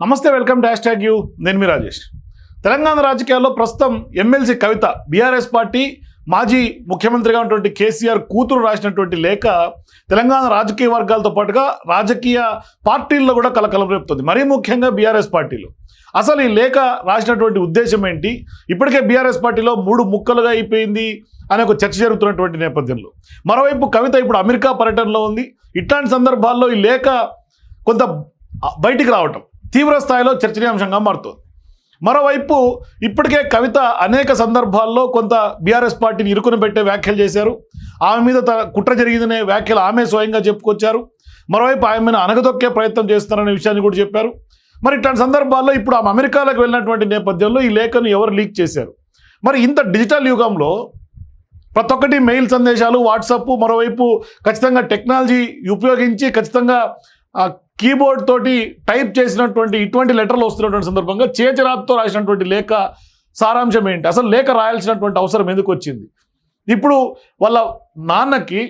నమస్తే welcome dash tag you. నేను మీ రాజేష్. తెలంగాణ రాజకీయాల్లో ప్రస్తుతం ఎమ్మెల్సీ కవిత బీఆర్ఎస్ పార్టీ మాజీ ముఖ్యమంత్రిగా ఉన్నటువంటి కేసీఆర్ కూతురు రాసినటువంటి లేఖ తెలంగాణ రాజకీయ వర్గాలతో పాటుగా రాజకీయ పార్టీల్లో కూడా కలకలం రేపుతుంది. మరీ ముఖ్యంగా బీఆర్ఎస్ పార్టీలు. అసలు ఈ లేఖ రాసినటువంటి ఉద్దేశం ఏంటి? ఇప్పటికే బీఆర్ఎస్ పార్టీలో మూడు ముక్కలుగా అయిపోయింది అనే ఒక చర్చ జరుగుతున్నటువంటి నేపథ్యంలో. మరోవైపు కవిత ఇప్పుడు అమెరికా పర్యటనలో ఉంది. ఇట్లాంటి సందర్భాల్లో ఈ లేఖ కొంత బయటికి రావటం తీవ్ర స్థాయిలో చర్చనీయాంశంగా మారుతోంది. మరోవైపు ఇప్పటికే కవిత అనేక సందర్భాల్లో కొంత బీఆర్ఎస్ పార్టీని ఇరుకుని పెట్టే వ్యాఖ్యలు చేశారు. ఆమె మీద కుట్ర జరిగిందనే వ్యాఖ్యలు ఆమె స్వయంగా చెప్పుకొచ్చారు. మరోవైపు ఆమెను అనగదొక్కే ప్రయత్నం చేస్తారనే విషయాన్ని కూడా చెప్పారు. మరి ఇట్లాంటి సందర్భాల్లో ఇప్పుడు ఆమె అమెరికాలకు వెళ్ళినటువంటి నేపథ్యంలో ఈ లేఖను ఎవరు లీక్ చేశారు? మరి ఇంత డిజిటల్ యుగంలో ప్రతి ఒక్కటి మెయిల్ సందేశాలు వాట్సాప్ మరోవైపు ఖచ్చితంగా టెక్నాలజీ ఉపయోగించి ఖచ్చితంగా కీబోర్డ్ తోటి టైప్ చేసినటువంటి ఇటువంటి లెటర్లు వస్తున్నటువంటి సందర్భంగా చేతిరాతతో రాసినటువంటి లేఖ సారాంశం ఏంటి? అసలు లేఖ రాయాల్సినటువంటి అవసరం ఎందుకు వచ్చింది? ఇప్పుడు వాళ్ళ నాన్నకి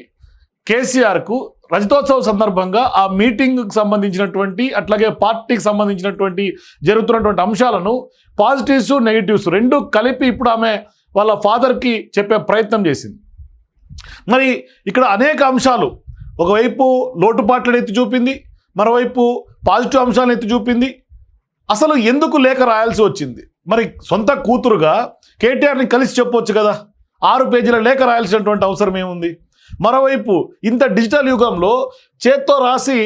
కేసీఆర్కు రజతోత్సవ సందర్భంగా ఆ మీటింగ్కి సంబంధించినటువంటి అట్లాగే పార్టీకి సంబంధించినటువంటి జరుగుతున్నటువంటి అంశాలను పాజిటివ్స్ నెగిటివ్స్ రెండు కలిపి ఇప్పుడు ఆమె వాళ్ళ ఫాదర్కి చెప్పే ప్రయత్నం చేసింది. మరి ఇక్కడ అనేక అంశాలు. ఒకవైపు లోటుపాట్లను ఎత్తి చూపింది మరోవైపు పాజిటివ్ అంశాలను ఎత్తి చూపింది. అసలు ఎందుకు లేఖ రాయాల్సి వచ్చింది? మరి సొంత కూతురుగా కేటీఆర్ని కలిసి చెప్పొచ్చు కదా. ఆరు పేజీల లేఖ రాయాల్సినటువంటి అవసరం ఏముంది? మరోవైపు ఇంత డిజిటల్ యుగంలో చేత్తో రాసి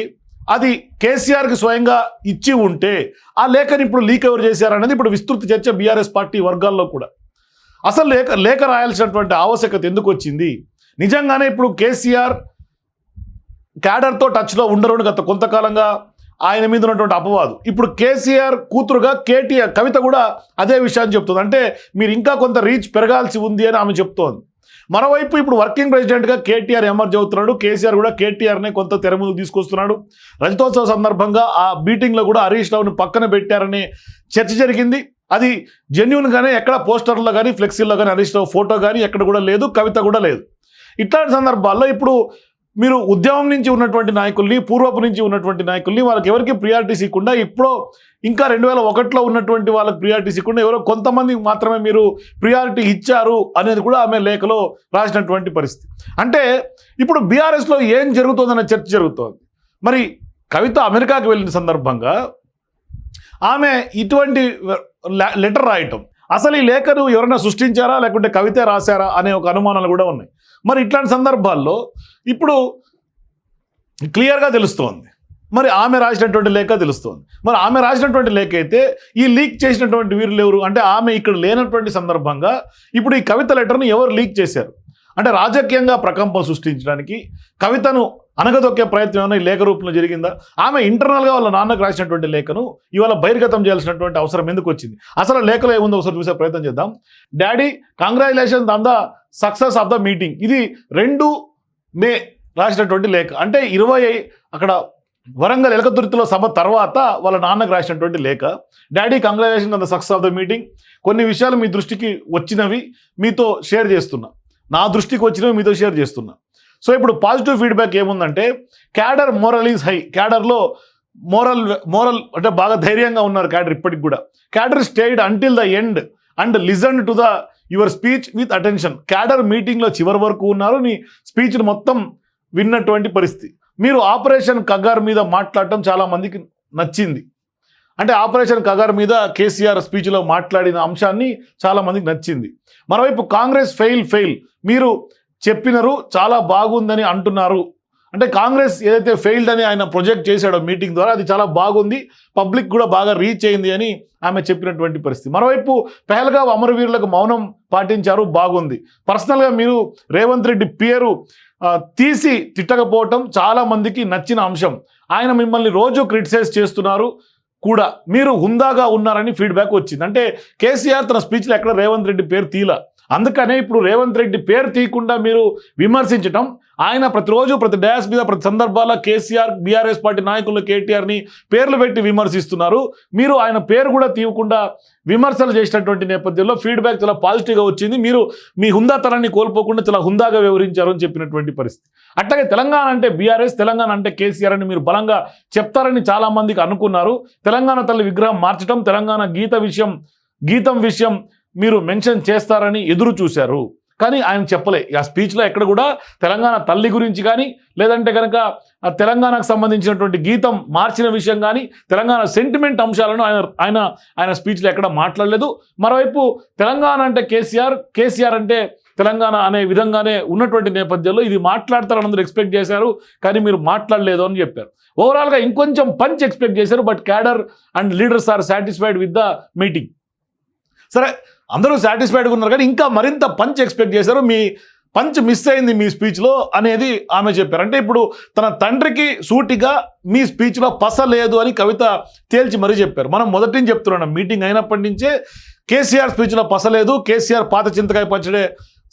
అది కేసీఆర్కి స్వయంగా ఇచ్చి ఉంటే ఆ లేఖని ఇప్పుడు లీక్ ఎవరు చేశారనేది ఇప్పుడు విస్తృత చర్చ బీఆర్ఎస్ పార్టీ వర్గాల్లో కూడా. అసలు లేఖ లేఖ రాయాల్సినటువంటి ఆవశ్యకత ఎందుకు వచ్చింది? నిజంగానే ఇప్పుడు కేసీఆర్ క్యాడర్తో టచ్లో ఉండరు గత కొంతకాలంగా ఆయన మీద ఉన్నటువంటి అపవాదు. ఇప్పుడు కేసీఆర్ కూతురుగా కేటీఆర్ కవిత కూడా అదే విషయాన్ని చెప్తుంది. అంటే మీరు ఇంకా కొంత రీచ్ పెరగాల్సి ఉంది అని ఆమె చెప్తోంది. మరోవైపు ఇప్పుడు వర్కింగ్ ప్రెసిడెంట్గా కేటీఆర్ ఎమర్జ్ అవుతున్నాడు. కేసీఆర్ కూడా కేటీఆర్నే కొంత తెర ముందుకు తీసుకొస్తున్నాడు. రజతోత్సవ సందర్భంగా ఆ మీటింగ్లో కూడా హరీష్ రావుని పక్కన పెట్టారనే చర్చ జరిగింది. అది జెన్యున్గానే ఎక్కడ పోస్టర్లో కానీ ఫ్లెక్సీల్లో కానీ హరీష్ రావు ఫోటో కానీ ఎక్కడ కూడా లేదు కవిత కూడా లేదు. ఇట్లాంటి సందర్భాల్లో ఇప్పుడు మీరు ఉద్యమం నుంచి ఉన్నటువంటి నాయకుల్ని పూర్వపు నుంచి ఉన్నటువంటి నాయకుల్ని వాళ్ళకి ఎవరికి ప్రియారిటీస్ ఇవ్వకుండా ఇప్పుడు ఇంకా రెండు వేల ఒకటిలో ఉన్నటువంటి వాళ్ళకి ప్రియారిటీస్ ఇవ్వకుండా ఎవరో కొంతమందికి మాత్రమే మీరు ప్రియారిటీ ఇచ్చారు అనేది కూడా ఆమె లేఖలో రాసినటువంటి పరిస్థితి. అంటే ఇప్పుడు బీఆర్ఎస్లో ఏం జరుగుతుందన్న చర్చ జరుగుతోంది. మరి కవిత అమెరికాకి వెళ్ళిన సందర్భంగా ఆమె ఇటువంటి లెటర్ రాయటం. అసలు ఈ లేఖను ఎవరైనా సృష్టించారా? లేకుంటే కవితే రాశారా? అనే ఒక అనుమానాలు కూడా ఉన్నాయి. మరి ఇట్లాంటి సందర్భాల్లో ఇప్పుడు క్లియర్గా తెలుస్తోంది. మరి ఆమె రాసినటువంటి లేఖ తెలుస్తోంది. మరి ఆమె రాసినటువంటి లేఖ అయితే ఈ లీక్ చేసినటువంటి వీరు ఎవరు? అంటే ఆమె ఇక్కడ లేనటువంటి సందర్భంగా ఇప్పుడు ఈ కవిత లెటర్ని ఎవరు లీక్ చేశారు? అంటే రాజకీయంగా ప్రకంపం సృష్టించడానికి కవితను అనగదొక్కే ప్రయత్నం ఏమైనా ఈ లేఖ రూపంలో జరిగిందా? ఆమె ఇంటర్నల్గా వాళ్ళ నాన్నకు రాసినటువంటి లేఖను ఇవాళ బహిర్గతం చేయాల్సినటువంటి అవసరం ఎందుకు వచ్చింది? అసలు లేఖలో ఏముందో ఒకసారి చూసే ప్రయత్నం చేద్దాం. Daddy congratulations on the success of the meeting ఇది రెండు మే రాసినటువంటి లేఖ. అంటే ఇరవై అక్కడ వరంగల్ ఎలకతుర్తిలో సభ తర్వాత వాళ్ళ నాన్నకు రాసినటువంటి లేఖ. Daddy congratulation on the success of the meeting కొన్ని విషయాలు మీ దృష్టికి వచ్చినవి మీతో షేర్ చేస్తున్నా. నా దృష్టికి వచ్చినవి మీతో షేర్ చేస్తున్నా. సో ఇప్పుడు పాజిటివ్ ఫీడ్బ్యాక్ ఏముందంటే క్యాడర్ మోరల్ ఈజ్ హై క్యాడర్లో మోరల్ మోరల్ అంటే బాగా ధైర్యంగా ఉన్నారు క్యాడర్ ఇప్పటికి కూడా. Cadre stayed until the end and listen to the your speech with attention cadre మీటింగ్లో చివరి వరకు ఉన్నారు నీ స్పీచ్ను మొత్తం విన్నటువంటి పరిస్థితి. మీరు ఆపరేషన్ కగార్ మీద మాట్లాడటం చాలామందికి నచ్చింది. అంటే ఆపరేషన్ కగార్ మీద కేసీఆర్ స్పీచ్లో మాట్లాడిన అంశాన్ని చాలామందికి నచ్చింది. మరోవైపు కాంగ్రెస్ ఫెయిల్ ఫెయిల్ మీరు చెప్పినారు చాలా బాగుందని అంటున్నారు. అంటే కాంగ్రెస్ ఏదైతే ఫెయిల్డ్ అని ఆయన ప్రొజెక్ట్ చేశాడో మీటింగ్ ద్వారా అది చాలా బాగుంది పబ్లిక్ కూడా బాగా రీచ్ అయింది అని ఆమె చెప్పినటువంటి పరిస్థితి. మరోవైపు పెహల్గా అమరవీరులకు మౌనం పాటించారు బాగుంది. పర్సనల్గా మీరు రేవంత్ రెడ్డి పేరు తీసి తిట్టకపోవటం చాలా మందికి నచ్చిన అంశం. ఆయన మిమ్మల్ని రోజు క్రిటిసైజ్ చేస్తున్నారు కూడా. మీరు హుందాగా ఉన్నారని ఫీడ్బ్యాక్ వచ్చింది. అంటే కేసీఆర్ తన స్పీచ్లో ఎక్కడ రేవంత్ రెడ్డి పేరు తీలా? అందుకనే ఇప్పుడు రేవంత్ రెడ్డి పేరు తీయకుండా మీరు విమర్శించటం ఆయన ప్రతిరోజు ప్రతి డ్యాస్ మీద ప్రతి సందర్భాల్లో కేసీఆర్ బీఆర్ఎస్ పార్టీ నాయకులు కేటీఆర్ని పేర్లు పెట్టి విమర్శిస్తున్నారు. మీరు ఆయన పేరు కూడా తీయకుండా విమర్శలు చేసినటువంటి నేపథ్యంలో ఫీడ్బ్యాక్ చాలా పాజిటివ్గా వచ్చింది. మీరు మీ హుందాతనాన్ని కోల్పోకుండా చాలా హుందాగా వివరించారు అని చెప్పినటువంటి పరిస్థితి. అట్లాగే తెలంగాణ అంటే బీఆర్ఎస్ తెలంగాణ అంటే కేసీఆర్ అని మీరు బలంగా చెప్తారని చాలామందికి అనుకున్నారు. తెలంగాణ తల్లి విగ్రహం మార్చడం తెలంగాణ గీత విషయం గీతం విషయం మీరు మెన్షన్ చేస్తారని ఎదురు చూశారు. కానీ ఆయన చెప్పలే ఆ స్పీచ్లో ఎక్కడ కూడా తెలంగాణ తల్లి గురించి కానీ లేదంటే కనుక తెలంగాణకు సంబంధించినటువంటి గీతం మార్చిన విషయం కానీ తెలంగాణ సెంటిమెంట్ అంశాలను ఆయన ఆయన ఆయన స్పీచ్లో ఎక్కడ మాట్లాడలేదు. మరోవైపు తెలంగాణ అంటే కేసీఆర్ కేసీఆర్ అంటే తెలంగాణ అనే విధంగానే ఉన్నటువంటి నేపథ్యంలో ఇది మాట్లాడతారని అందరూ ఎక్స్పెక్ట్ చేశారు కానీ మీరు మాట్లాడలేదు అని చెప్పారు. ఓవరాల్గా ఇంకొంచెం పంచ్ ఎక్స్పెక్ట్ చేశారు but cadre and leaders are satisfied with the meeting సరే అందరూ సాటిస్ఫైడ్గా ఉన్నారు కానీ ఇంకా మరింత పంచ్ ఎక్స్పెక్ట్ చేశారు. మీ పంచ్ మిస్ అయింది మీ స్పీచ్లో అనేది ఆమె చెప్పారు. అంటే ఇప్పుడు తన తండ్రికి సూటిగా మీ స్పీచ్లో పస లేదు అని కవిత తేల్చి మరీ చెప్పారు. మనం మొదటి నుంచి చెప్తున్నాం మీటింగ్ అయినప్పటి నుంచే కేసీఆర్ స్పీచ్లో పస లేదు కేసీఆర్ పాత చింతకాయ పచ్చడే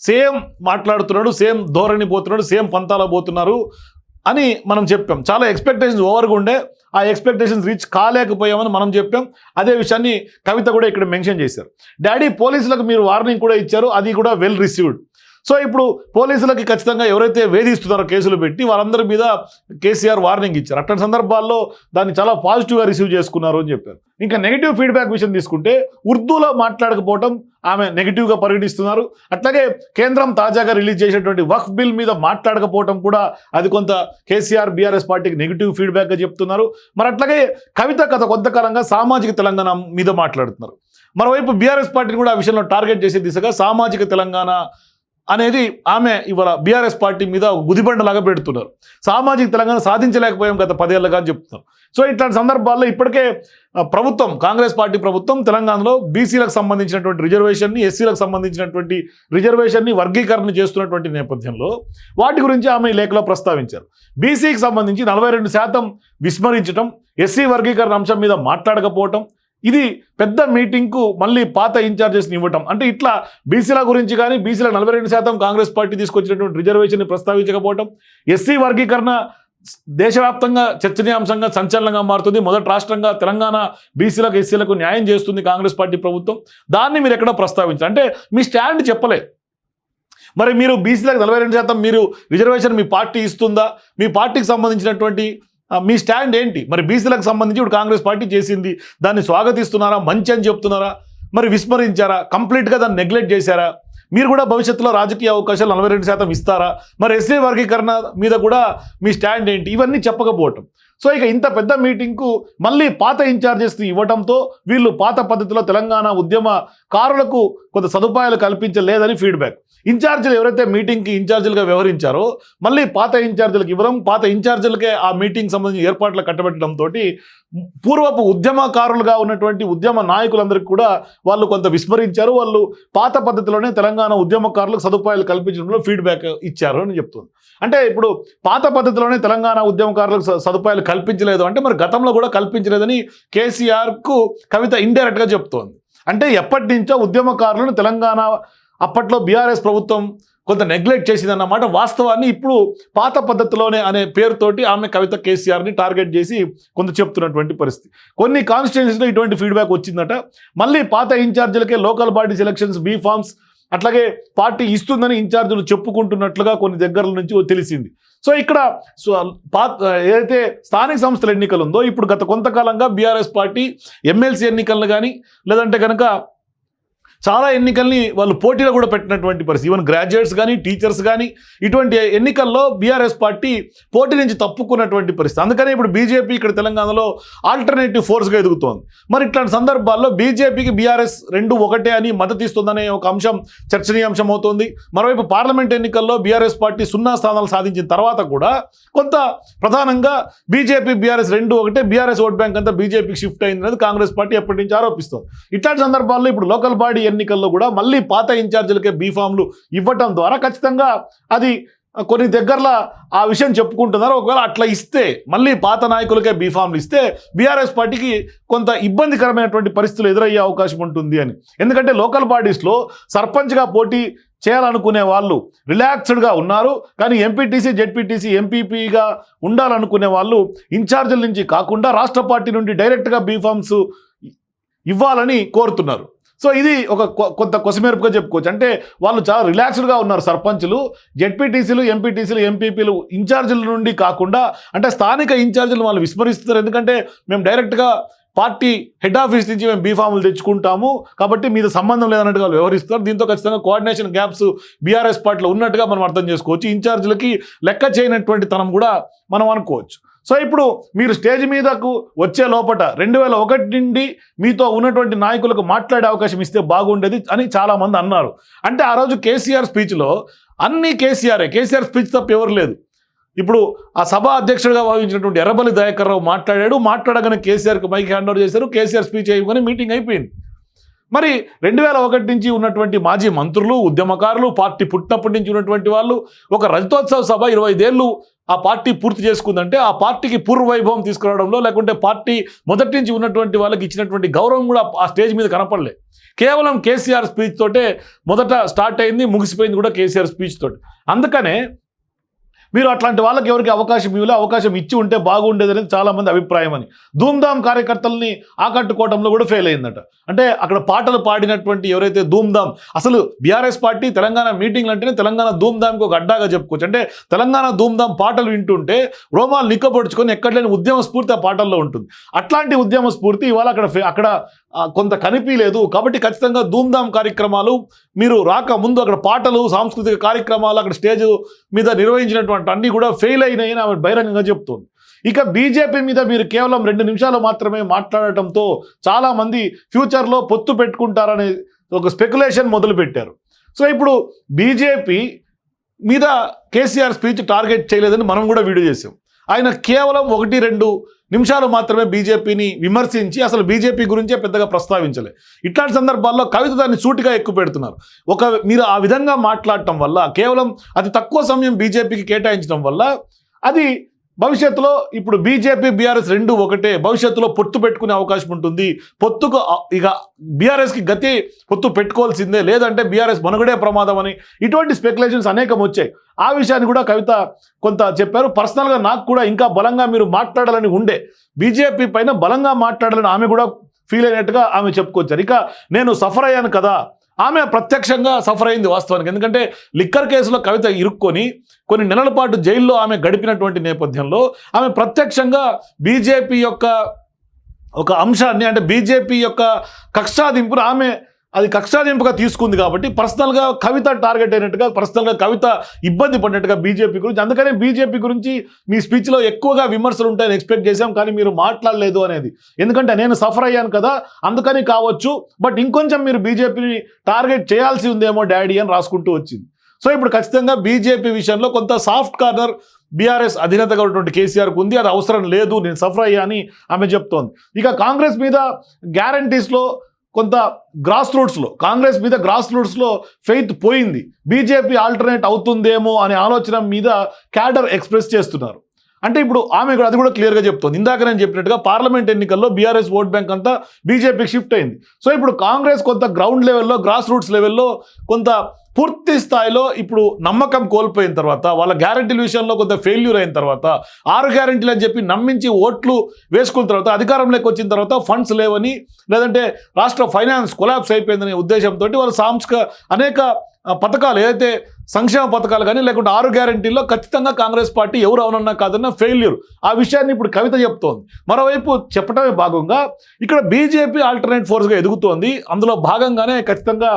సేమ్ మాట్లాడుతున్నాడు సేమ్ ధోరణి పోతున్నాడు సేమ్ పంతాలో పోతున్నారు. అని మనం చెప్పాం. చాలా ఎక్స్పెక్టేషన్స్ ఓవర్గా ఉండే ఆ ఎక్స్పెక్టేషన్స్ రీచ్ కాలేకపోయామని మనం చెప్పాం. అదే విషయాన్ని కవిత కూడా ఇక్కడ మెన్షన్ చేశారు. డాడీ పోలీసులకు మీరు వార్నింగ్ కూడా ఇచ్చారు. అది కూడా వెల్ రిసీవ్డ్ సో ఇప్పుడు పోలీసులకి ఖచ్చితంగా ఎవరైతే వేధిస్తున్నారో కేసులు పెట్టి వాళ్ళందరి మీద కేసీఆర్ వార్నింగ్ ఇచ్చారు. అట్లాంటి సందర్భాల్లో దాన్ని చాలా పాజిటివ్గా రిసీవ్ చేసుకున్నారు అని చెప్పారు. ఇంకా నెగిటివ్ ఫీడ్బ్యాక్ విషయం తీసుకుంటే ఉర్దూలో మాట్లాడకపోవడం ఆమె నెగిటివ్గా పరిగణిస్తున్నారు. అట్లాగే కేంద్రం తాజాగా రిలీజ్ చేసినటువంటి వక్ఫ్ బిల్ మీద మాట్లాడకపోవడం కూడా అది కొంత కేసీఆర్ బీఆర్ఎస్ పార్టీకి నెగిటివ్ ఫీడ్బ్యాక్గా చెప్తున్నారు. మరి అట్లాగే కవిత కథ కొంతకాలంగా సామాజిక తెలంగాణ మీద మాట్లాడుతున్నారు. మరోవైపు బీఆర్ఎస్ పార్టీని కూడా ఆ విషయంలో టార్గెట్ చేసే దిశగా సామాజిక తెలంగాణ అనేది ఆమె ఇవాళ బీఆర్ఎస్ పార్టీ మీద ఒక గుదిబండలాగా పెడుతున్నారు. సామాజిక తెలంగాణ సాధించలేకపోయాం గత పదేళ్ళగా అని చెప్తున్నారు. సో ఇట్లాంటి సందర్భాల్లో ఇప్పటికే ప్రభుత్వం కాంగ్రెస్ పార్టీ ప్రభుత్వం తెలంగాణలో బీసీలకు సంబంధించినటువంటి రిజర్వేషన్ని ఎస్సీలకు సంబంధించినటువంటి రిజర్వేషన్ని వర్గీకరణ చేస్తున్నటువంటి నేపథ్యంలో వాటి గురించి ఆమె ఈ లేఖలో ప్రస్తావించారు. బీసీకి సంబంధించి నలభై రెండు శాతం విస్మరించడం ఎస్సీ వర్గీకరణ అంశం మీద మాట్లాడకపోవటం ఇది పెద్ద మీటింగ్కు మళ్ళీ పాత ఇన్ఛార్జెస్ని ఇవ్వటం. అంటే ఇట్లా బీసీల గురించి కానీ బీసీల నలభై రెండు శాతం కాంగ్రెస్ పార్టీ తీసుకొచ్చినటువంటి రిజర్వేషన్ని ప్రస్తావించకపోవటం. ఎస్సీ వర్గీకరణ దేశవ్యాప్తంగా చర్చనీయాంశంగా సంచలనంగా మారుతుంది. మొదటి రాష్ట్రంగా తెలంగాణ బీసీలకు ఎస్సీలకు న్యాయం చేస్తుంది కాంగ్రెస్ పార్టీ ప్రభుత్వం. దాన్ని మీరు ఎక్కడ ప్రస్తావించారు అంటే మీ స్టాండ్ చెప్పలే. మరి మీరు బీసీలకు నలభై రెండు శాతం మీరు రిజర్వేషన్ మీ పార్టీ ఇస్తుందా? మీ పార్టీకి సంబంధించినటువంటి మీ స్టాండ్ ఏంటి? మరి బీసీలకు సంబంధించి ఇప్పుడు కాంగ్రెస్ పార్టీ చేసింది. దాన్ని స్వాగతిస్తున్నారా? మంచి అని చెప్తున్నారా? మరి విస్మరించారా? కంప్లీట్గా దాన్ని నెగ్లెక్ట్ చేశారా? మీరు కూడా భవిష్యత్తులో రాజకీయ అవకాశాలు నలభై రెండు శాతం ఇస్తారా? మరి ఎస్సీ వర్గీకరణ మీద కూడా మీ స్టాండ్ ఏంటి? ఇవన్నీ చెప్పకపోవటం. సో ఇక ఇంత పెద్ద మీటింగ్కు మళ్ళీ పాత ఇన్ఛార్జెస్ని ఇవ్వడంతో వీళ్ళు పాత పద్ధతిలో తెలంగాణ ఉద్యమకారులకు కొంత సదుపాయాలు కల్పించలేదని ఫీడ్బ్యాక్. ఇన్ఛార్జీలు ఎవరైతే మీటింగ్కి ఇన్ఛార్జీలుగా వ్యవహరించారో మళ్ళీ పాత ఇన్ఛార్జీలకు ఇవ్వడం పాత ఇన్ఛార్జీలకే ఆ మీటింగ్ సంబంధించిన ఏర్పాట్లు కట్టబెట్టడంతో పూర్వపు ఉద్యమకారులుగా ఉన్నటువంటి ఉద్యమ నాయకులందరికీ కూడా వాళ్ళు కొంత విస్మరించారు. వాళ్ళు పాత పద్ధతిలోనే తెలంగాణ ఉద్యమకారులకు సదుపాయాలు కల్పించడంలో ఫీడ్బ్యాక్ ఇచ్చారు అని చెప్తుంది. అంటే ఇప్పుడు పాత పద్ధతిలోనే తెలంగాణ ఉద్యమకారులకు స- సదుపాయాలు కల్పించలేదు అంటే మరి గతంలో కూడా కల్పించలేదని కేసీఆర్కు కవిత ఇండైరెక్ట్గా చెప్తోంది. అంటే ఎప్పటి నుంచో ఉద్యమకారులను తెలంగాణ అప్పట్లో బీఆర్ఎస్ ప్రభుత్వం కొంత నెగ్లెక్ట్ చేసిందన్నమాట. వాస్తవాన్ని ఇప్పుడు పాత పద్ధతిలోనే అనే పేరుతోటి ఆమె కవిత కేసీఆర్ని టార్గెట్ చేసి కొంత చెప్తున్నటువంటి పరిస్థితి. కొన్ని కాన్స్టిట్యున్సీలో ఇటువంటి ఫీడ్బ్యాక్ వచ్చిందట. మళ్ళీ పాత ఇన్ఛార్జీలకే local body selections B forms అట్లాగే పార్టీ ఇస్తుందని ఇన్ఛార్జీలు చెప్పుకుంటున్నట్లుగా కొన్ని దగ్గర నుంచి తెలిసింది. సో ఇక్కడ ఏదైతే స్థానిక సంస్థల ఎన్నికలు ఉందో ఇప్పుడు గత కొంతకాలంగా బీఆర్ఎస్ పార్టీ ఎమ్మెల్సీ ఎన్నికలను కానీ లేదంటే కనుక చాలా ఎన్నికల్ని వాళ్ళు పోటీలో కూడా పెట్టినటువంటి పరిస్థితి. ఈవెన్ గ్రాడ్యుయేట్స్ కానీ టీచర్స్ కానీ ఇటువంటి ఎన్నికల్లో బీఆర్ఎస్ పార్టీ పోటీ నుంచి తప్పుకున్నటువంటి పరిస్థితి. అందుకనే ఇప్పుడు బీజేపీ ఇక్కడ తెలంగాణలో ఆల్టర్నేటివ్ ఫోర్స్గా ఎదుగుతోంది. మరి ఇట్లాంటి సందర్భాల్లో బీజేపీకి బీఆర్ఎస్ రెండు ఒకటే అని మద్దతు ఇస్తుందనే ఒక అంశం చర్చనీయాంశం అవుతోంది. మరోవైపు పార్లమెంట్ ఎన్నికల్లో బీఆర్ఎస్ పార్టీ సున్నా స్థానాలు సాధించిన తర్వాత కూడా కొంత ప్రధానంగా బీజేపీ బీఆర్ఎస్ రెండు ఒకటే బీఆర్ఎస్ ఓట్ బ్యాంక్ అంతా బీజేపీకి షిఫ్ట్ అయింది అనేది కాంగ్రెస్ పార్టీ ఎప్పటి నుంచి ఆరోపిస్తోంది. ఇట్లాంటి సందర్భాల్లో ఇప్పుడు లోకల్ బాడీ ఎన్నికల్లో కూడా మళ్ళీ పాత ఇన్ఛార్జీలకే బీఫామ్లు ఇవ్వటం ద్వారా ఖచ్చితంగా అది కొన్ని దగ్గరలో ఆ విషయం చెప్పుకుంటున్నారు. ఒకవేళ అట్లా ఇస్తే మళ్ళీ పాత నాయకులకే బీఫామ్లు ఇస్తే బీఆర్ఎస్ పార్టీకి కొంత ఇబ్బందికరమైనటువంటి పరిస్థితులు ఎదురయ్యే అవకాశం ఉంటుంది అని. ఎందుకంటే లోకల్ బాడీస్లో సర్పంచ్గా పోటీ చేయాలనుకునే వాళ్ళు రిలాక్స్డ్గా ఉన్నారు. కానీ ఎంపీటీసీ జెడ్పీటీసీ ఎంపీపీగా ఉండాలనుకునే వాళ్ళు ఇన్ఛార్జీల నుంచి కాకుండా రాష్ట్ర పార్టీ నుండి డైరెక్ట్గా బీఫామ్స్ ఇవ్వాలని కోరుతున్నారు. సో ఇది ఒక కొ- కొంత కొసమెరుపుగా చెప్పుకోవచ్చు. అంటే వాళ్ళు చాలా రిలాక్స్డ్గా ఉన్నారు సర్పంచులు. జెడ్పీటీసీలు ఎంపీటీసీలు ఎంపీపీలు ఇన్ఛార్జీల నుండి కాకుండా అంటే స్థానిక ఇన్ఛార్జీలు వాళ్ళు విస్మరిస్తున్నారు. ఎందుకంటే మేము డైరెక్ట్గా పార్టీ హెడ్ ఆఫీస్ నుంచి మేము బీఫాములు తెచ్చుకుంటాము. కాబట్టి మీద సంబంధం లేదన్నట్టుగా వాళ్ళు వ్యవహరిస్తున్నారు. దీంతో ఖచ్చితంగా కోఆర్డినేషన్ గ్యాప్స్ బీఆర్ఎస్ పార్టీలో ఉన్నట్టుగా మనం అర్థం చేసుకోవచ్చు. ఇన్ఛార్జీలకి లెక్క చేయనటువంటి తనం కూడా మనం అనుకోవచ్చు. సో ఇప్పుడు మీరు స్టేజ్ మీదకు వచ్చే లోపట రెండు వేల ఒకటి నుండి మీతో ఉన్నటువంటి నాయకులకు మాట్లాడే అవకాశం ఇస్తే బాగుండేది అని చాలామంది అన్నారు. అంటే ఆ రోజు కేసీఆర్ స్పీచ్లో అన్ని కేసీఆరే. కేసీఆర్ స్పీచ్ తప్ప ఎవరు లేదు. ఇప్పుడు ఆ సభ అధ్యక్షుడిగా భావించినటువంటి ఎర్రబల్లి దయాకర్ రావు మాట్లాడాడు మాట్లాడగానే కేసీఆర్కి మైక్ హ్యాండ్ ఓవర్ చేశారు కేసీఆర్ స్పీచ్ అయ్యగానే మీటింగ్ అయిపోయింది. మరి రెండు వేల ఒకటి నుంచి ఉన్నటువంటి మాజీ మంత్రులు ఉద్యమకారులు పార్టీ పుట్టినప్పటి నుంచి ఉన్నటువంటి వాళ్ళు ఒక రజతోత్సవ సభ ఇరవై ఐదేళ్ళు ఆ పార్టీ పూర్తి చేసుకుందంటే ఆ పార్టీకి పూర్వవైభవం తీసుకురావడంలో లేకుంటే పార్టీ మొదటి నుంచి ఉన్నటువంటి వాళ్ళకి ఇచ్చినటువంటి గౌరవం కూడా ఆ స్టేజ్ మీద కనపడలే. కేవలం కేసీఆర్ స్పీచ్ తోటే మొదట స్టార్ట్ అయింది ముగిసిపోయింది కూడా కేసీఆర్ స్పీచ్ తోటి. అందుకనే మీరు అట్లాంటి వాళ్ళకి ఎవరికి అవకాశం ఇవ్వలే అవకాశం ఇచ్చి ఉంటే బాగుండేది అనేది చాలామంది అభిప్రాయం అని. ధూమ్ధామ్ కార్యకర్తల్ని ఆకట్టుకోవడంలో కూడా ఫెయిల్ అయిందట. అంటే అక్కడ పాటలు పాడినటువంటి ఎవరైతే ధూమ్ధామ్ అసలు బీఆర్ఎస్ పార్టీ తెలంగాణ మీటింగ్లు అంటేనే తెలంగాణ ధూమ్ధామ్కి ఒక అడ్డాగా చెప్పుకోవచ్చు. అంటే తెలంగాణ ధూమ్ధామ్ పాటలు వింటుంటే రోమాలు నిక్కపొడుచుకొని ఎక్కడలేని ఉద్యమ స్ఫూర్తి ఆ పాటల్లో ఉంటుంది. అట్లాంటి ఉద్యమ స్ఫూర్తి ఇవాళ అక్కడ అక్కడ కొంత కనిపించలేదు. కాబట్టి ఖచ్చితంగా ధూమ్ధామ్ కార్యక్రమాలు మీరు రాక ముందు అక్కడ పాటలు సాంస్కృతిక కార్యక్రమాలు అక్కడ స్టేజ్ మీద నిర్వహించినటువంటి అన్ని కూడా ఫెయిల్ అయినాయని ఆమె బహిరంగంగా చెప్తోంది. ఇక బీజేపీ మీద మీరు కేవలం రెండు నిమిషాలు మాత్రమే మాట్లాడటంతో చాలామంది ఫ్యూచర్లో పొత్తు పెట్టుకుంటారనే ఒక స్పెక్యులేషన్ మొదలుపెట్టారు. సో ఇప్పుడు బీజేపీ మీద కేసీఆర్ స్పీచ్ టార్గెట్ చేయలేదని మనం కూడా వీడియో చేసాం. ఆయన కేవలం ఒకటి రెండు నిమిషాలు మాత్రమే బీజేపీని విమర్శించి అసలు బీజేపీ గురించే పెద్దగా ప్రస్తావించలే. ఇట్లాంటి సందర్భాల్లో కవిత దాన్ని సూటిగా ఎక్కువ పెడుతున్నారు. ఒక మీరు ఆ విధంగా మాట్లాడటం వల్ల కేవలం అతి తక్కువ సమయం బీజేపీకి కేటాయించడం వల్ల అది భవిష్యత్తులో ఇప్పుడు బీజేపీ బీఆర్ఎస్ రెండు ఒకటే. భవిష్యత్తులో పొత్తు పెట్టుకునే అవకాశం ఉంటుంది. పొత్తుకు ఇక బీఆర్ఎస్కి గతి పొత్తు పెట్టుకోవాల్సిందే. లేదంటే బీఆర్ఎస్ మనుగడే ప్రమాదం అని ఇటువంటి స్పెక్యులేషన్స్ అనేకం వచ్చాయి. ఆ విషయాన్ని కూడా కవిత కొంత చెప్పారు. పర్సనల్గా నాకు కూడా ఇంకా బలంగా మీరు మాట్లాడాలని ఉండే. బీజేపీ పైన బలంగా మాట్లాడాలని ఆమె కూడా ఫీల్ అయినట్టుగా ఆమె చెప్పుకొచ్చారు. ఇక నేను సఫర్ అయ్యాను కదా. ఆమె ప్రత్యక్షంగా సఫర్ అయింది వాస్తవానికి. ఎందుకంటే లిక్కర్ కేసులో కవిత ఇరుక్కొని కొన్ని నెలల పాటు జైల్లో ఆమె గడిపినటువంటి నేపథ్యంలో ఆమె ప్రత్యక్షంగా బీజేపీ యొక్క ఒక అంశాన్ని అంటే బీజేపీ యొక్క కక్షాదింపును ఆమె అది కక్షాదింపుగా తీసుకుంది కాబట్టి పర్సనల్గా కవిత టార్గెట్ అయినట్టుగా పర్సనల్గా కవిత ఇబ్బంది పడినట్టుగా బీజేపీ గురించి అందుకనే బీజేపీ గురించి మీ స్పీచ్లో ఎక్కువగా విమర్శలు ఉంటాయని ఎక్స్పెక్ట్ చేశాం కానీ మీరు మాట్లాడలేదు అనేది. ఎందుకంటే నేను సఫర్ అయ్యాను కదా అందుకని కావచ్చు బట్ ఇంకొంచెం మీరు బీజేపీని టార్గెట్ చేయాల్సి ఉందేమో డాడీ అని రాసుకుంటూ వచ్చింది. సో ఇప్పుడు ఖచ్చితంగా బీజేపీ విషయంలో కొంత సాఫ్ట్ కార్నర్ బీఆర్ఎస్ అధినేతగా ఉన్నటువంటి కేసీఆర్కు ఉంది అది అవసరం లేదు నేను సఫర్ అయ్యా అని ఆమె చెప్తోంది. ఇక కాంగ్రెస్ మీద గ్యారంటీస్లో కొంత గ్రాస్ రూట్స్లో కాంగ్రెస్ మీద గ్రాస్ రూట్స్లో ఫెయిత్ పోయింది. బీజేపీ ఆల్టర్నేట్ అవుతుందేమో అనే ఆలోచన మీద క్యాడర్ ఎక్స్ప్రెస్ చేస్తున్నారు. అంటే ఇప్పుడు ఆమె కూడా అది కూడా క్లియర్గా చెప్తుంది. ఇందాక నేను చెప్పినట్టుగా పార్లమెంట్ ఎన్నికల్లో బీఆర్ఎస్ ఓట్ బ్యాంక్ అంతా బీజేపీకి షిఫ్ట్ అయింది. సో ఇప్పుడు కాంగ్రెస్ కొంత గ్రౌండ్ లెవెల్లో గ్రాస్ రూట్స్ లెవెల్లో కొంత పూర్తి స్థాయిలో ఇప్పుడు నమ్మకం కోల్పోయిన తర్వాత వాళ్ళ గ్యారంటీల విషయంలో కొంత ఫెయిల్యూర్ అయిన తర్వాత ఆరు గ్యారంటీలు అని చెప్పి నమ్మించి ఓట్లు వేసుకున్న తర్వాత అధికారంలోకి వచ్చిన తర్వాత ఫండ్స్ లేవని లేదంటే రాష్ట్ర ఫైనాన్స్ కొలాప్స్ అయిపోయిందనే ఉద్దేశంతో వాళ్ళు సాంస్క అనేక పథకాలు ఏదైతే సంక్షేమ పథకాలు కానీ లేకుంటే ఆరు గ్యారంటీల్లో ఖచ్చితంగా కాంగ్రెస్ పార్టీ ఎవరు అవునన్నా కాదన్నా ఫెయిల్యూర్ ఆ విషయాన్ని ఇప్పుడు కవిత చెప్తోంది. మరోవైపు చెప్పటమే భాగంగా ఇక్కడ బీజేపీ ఆల్టర్నేట్ ఫోర్స్గా ఎదుగుతోంది. అందులో భాగంగానే ఖచ్చితంగా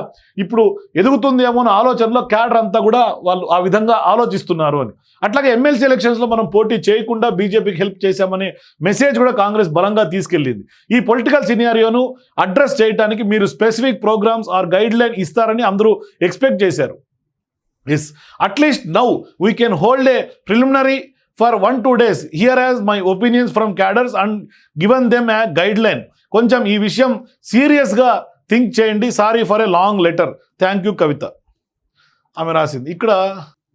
ఇప్పుడు ఎదుగుతుందేమో అన్న ఆలోచనలో క్యాడర్ అంతా కూడా వాళ్ళు ఆ విధంగా ఆలోచిస్తున్నారు అని. అట్లాగే ఎమ్మెల్సీ ఎలక్షన్స్లో మనం పోటీ చేయకుండా బీజేపీకి హెల్ప్ చేశామనే మెసేజ్ కూడా కాంగ్రెస్ బలంగా తీసుకెళ్ళింది. ఈ పొలిటికల్ సినియారియోను అడ్రస్ చేయడానికి మీరు specific programmes or guideline ఇస్తారని అందరూ ఎక్స్పెక్ట్ చేశారు. Yes at least now we can hold a preliminary for one two days hear as my opinions from cadres and given them a guideline కొంచెం ఈ విషయం సీరియస్గా think చేయండి. Sorry for a long letter thank you Kavitha ఆమె రాసింది. ఇక్కడ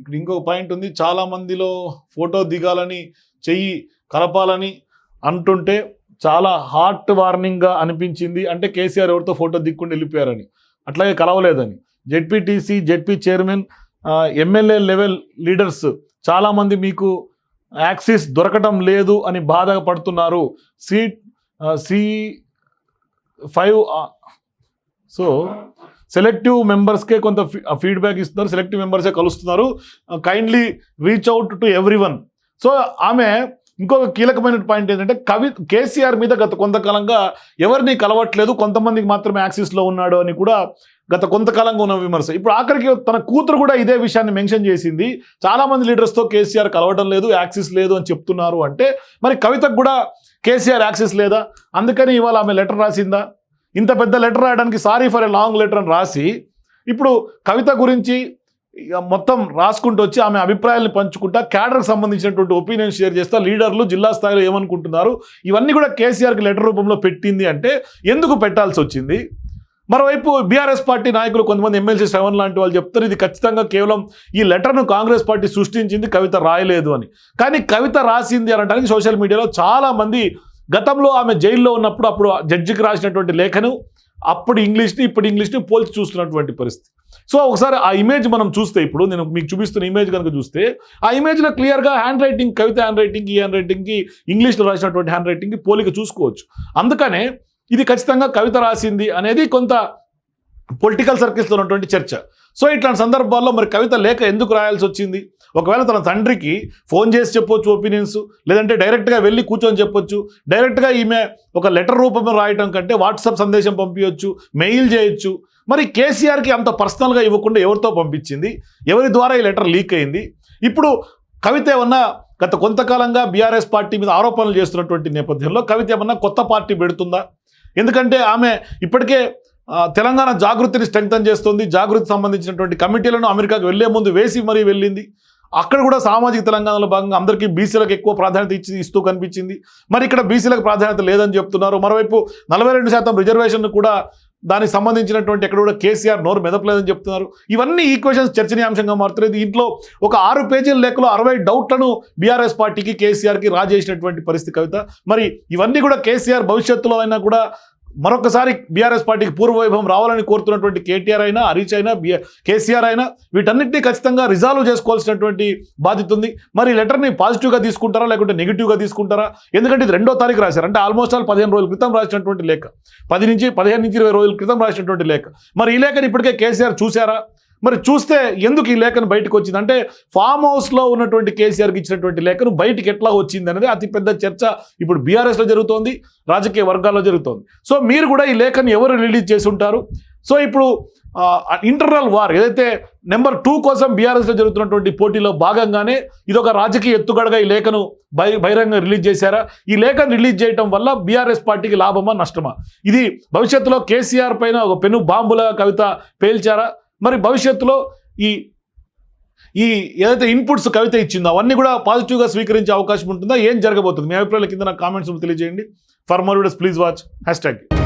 ఇక్కడ ఇంకొక పాయింట్ ఉంది. చాలా మందిలో ఫోటో దిగాలని చెయ్యి కలపాలని అంటుంటే చాలా హార్ట్ వార్నింగ్గా అనిపించింది. అంటే కేసీఆర్ ఎవరితో ఫోటో దిక్కుండా వెళ్ళిపోయారని. అట్లాగే కలవలేదని. ZPTC ZP chairman MLA level leaders చాలామంది మీకు యాక్సిస్ దొరకటం లేదు అని బాధపడుతున్నారు seat C five so selective మెంబర్స్కే కొంత ఫీడ్బ్యాక్ ఇస్తున్నారు. సెలెక్టివ్ మెంబర్సే కలుస్తున్నారు. Kindly reach out to everyone so ఆమె ఇంకొక కీలకమైన పాయింట్ ఏంటంటే కవి కేసీఆర్ మీద గత కొంతకాలంగా ఎవరిని కలవట్లేదు కొంతమందికి మాత్రమే యాక్సిస్లో ఉన్నాడు అని కూడా గత కొంతకాలంగా ఉన్న విమర్శ. ఇప్పుడు ఆఖరికి తన కూతురు కూడా ఇదే విషయాన్ని మెన్షన్ చేసింది. చాలా మంది లీడర్స్తో కేసీఆర్ కలవడం లేదు యాక్సిస్ లేదు అని చెప్తున్నారు అంటే మరి కవితకు కూడా కేసీఆర్ యాక్సిస్ లేదా? అందుకని ఇవాళ ఆమె లెటర్ రాసిందా? ఇంత పెద్ద లెటర్ రాయడానికి sorry for a long letter అని రాసి ఇప్పుడు కవిత గురించి మొత్తం రాసుకుంటూ వచ్చి ఆమె అభిప్రాయాలను పంచుకుంటా క్యాడర్కి సంబంధించినటువంటి ఒపీనియన్ షేర్ చేస్తా లీడర్లు జిల్లా స్థాయిలో ఏమనుకుంటున్నారు? ఇవన్నీ కూడా కేసీఆర్కి లెటర్ రూపంలో పెట్టింది అంటే ఎందుకు పెట్టాల్సి వచ్చింది? మరోవైపు బీఆర్ఎస్ పార్టీ నాయకులు కొంతమంది ఎమ్మెల్సీ శ్రవణ్ లాంటి వాళ్ళు చెప్తారు ఇది ఖచ్చితంగా కేవలం ఈ లెటర్ను కాంగ్రెస్ పార్టీ సృష్టించింది కవిత రాయలేదు అని. కానీ కవిత రాసింది అనడానికి సోషల్ మీడియాలో చాలామంది గతంలో ఆమె జైల్లో ఉన్నప్పుడు అప్పుడు జడ్జికి రాసినటువంటి లేఖను అప్పుడు ఇంగ్లీష్ని ఇప్పుడు ఇంగ్లీష్ని పోల్చి చూస్తున్నటువంటి పరిస్థితి. సో ఒకసారి ఆ ఇమేజ్ మనం చూస్తే ఇప్పుడు నేను మీకు చూపిస్తున్న ఇమేజ్ కనుక చూస్తే ఆ ఇమేజ్లో క్లియర్గా హ్యాండ్ రైటింగ్ కవిత హ్యాండ్ రైటింగ్కి ఈ హ్యాండ్ రైటింగ్కి ఇంగ్లీష్లో రాసినటువంటి హ్యాండ్ రైటింగ్కి పోలిక చూసుకోవచ్చు. అందుకనే ఇది ఖచ్చితంగా కవిత రాసింది అనేది కొంత పొలిటికల్ సర్కిల్స్లో ఉన్నటువంటి చర్చ. సో ఇట్లాంటి సందర్భాల్లో మరి కవిత లేఖ ఎందుకు రాయాల్సి వచ్చింది? ఒకవేళ తన తండ్రికి ఫోన్ చేసి చెప్పొచ్చు ఒపీనియన్స్ లేదంటే డైరెక్ట్గా వెళ్ళి కూర్చొని చెప్పొచ్చు డైరెక్ట్గా ఈమె ఒక లెటర్ రూపంలో రాయటం కంటే వాట్సాప్ సందేశం పంపించవచ్చు మెయిల్ చేయొచ్చు. మరి కేసీఆర్కి అంత పర్సనల్గా ఇవ్వకుండా ఎవరితో పంపించింది? ఎవరి ద్వారా ఈ లెటర్ లీక్ అయింది? ఇప్పుడు కవిత ఏమన్నా గత కొంతకాలంగా బీఆర్ఎస్ పార్టీ మీద ఆరోపణలు చేస్తున్నటువంటి నేపథ్యంలో కవిత ఏమన్నా కొత్త పార్టీ పెడుతుందా? ఎందుకంటే ఆమె ఇప్పటికే తెలంగాణ జాగృతిని స్ట్రెంగ్తన్ చేస్తుంది. జాగృతి సంబంధించినటువంటి కమిటీలను అమెరికాకు వెళ్ళే ముందు వేసి మరీ వెళ్ళింది. అక్కడ కూడా సామాజిక తెలంగాణలో భాగంగా అందరికీ బీసీలకు ఎక్కువ ప్రాధాన్యత ఇచ్చి ఇస్తూ కనిపించింది. మరి ఇక్కడ బీసీలకు ప్రాధాన్యత లేదని చెప్తున్నారు. మరోవైపు నలభై రెండు శాతం రిజర్వేషన్ కూడా దానికి సంబంధించినటువంటి ఎక్కడ కూడా కేసీఆర్ నోరు మెదపలేదని చెప్తున్నారు. ఇవన్నీ ఈక్వేషన్స్ చర్చనీయాంశంగా మారుతున్నాయి. దీంట్లో ఒక ఆరు పేజీల లేఖలో అరవై డౌట్లను బీఆర్ఎస్ పార్టీకి కేసీఆర్కి రాజేసినటువంటి పరిస్థితి కవిత. మరి ఇవన్నీ కూడా కేసీఆర్ భవిష్యత్తులో అయినా కూడా మరొకసారి బీఆర్ఎస్ పార్టీకి పూర్వవైభవం రావాలని కోరుతున్నటువంటి కేటీఆర్ అయినా హరీష్ అయినా కేసీఆర్ అయినా వీటన్నిటిని ఖచ్చితంగా రిజాల్వ్ చేసుకోవాల్సినటువంటి బాధ్యత ఉంది. మరి లెటర్ని పాజిటివ్గా తీసుకుంటారా లేకుంటే నెగిటివ్గా తీసుకుంటారా? ఎందుకంటే ఇది రెండో తారీఖు రాశారు. అంటే ఆల్మోస్ట్ ఆల్ పదిహేను రోజుల క్రితం రాసినటువంటి లేఖ. పది నుంచి పదిహేను నుంచి ఇరవై రోజుల క్రితం రాసినటువంటి లేఖ. మరి ఈ లేఖను ఇప్పటికే కేసీఆర్ చూశారా? మరి చూస్తే ఎందుకు ఈ లేఖను బయటకు వచ్చింది? అంటే ఫామ్ హౌస్లో ఉన్నటువంటి కేసీఆర్కి ఇచ్చినటువంటి లేఖను బయటికి ఎట్లా వచ్చింది అనేది అతిపెద్ద చర్చ ఇప్పుడు బీఆర్ఎస్లో జరుగుతోంది రాజకీయ వర్గాల్లో జరుగుతోంది. సో మీరు కూడా ఈ లేఖను ఎవరు రిలీజ్ చేసి ఉంటారు? సో ఇప్పుడు ఇంటర్నల్ వార్ ఏదైతే నెంబర్ టూ కోసం బీఆర్ఎస్లో జరుగుతున్నటువంటి పోటీలో భాగంగానే ఇదొక రాజకీయ ఎత్తుగడగా ఈ లేఖను బహి బహిరంగ రిలీజ్ చేశారా? ఈ లేఖను రిలీజ్ చేయడం వల్ల బీఆర్ఎస్ పార్టీకి లాభమా నష్టమా? ఇది భవిష్యత్తులో కేసీఆర్ పైన ఒక పెను బాంబుల కవిత పేల్చారా? మరి భవిష్యత్తులో ఈ ఈ ఏదైతే ఇన్పుట్స్ కవిత ఇచ్చిందో అవన్నీ కూడా పాజిటివ్గా స్వీకరించే అవకాశం ఉంటుందా? ఏం జరగబోతుంది? మీ అభిప్రాయాల కింద నాకు కామెంట్స్ తెలియజేయండి. For more videos please watch hash tag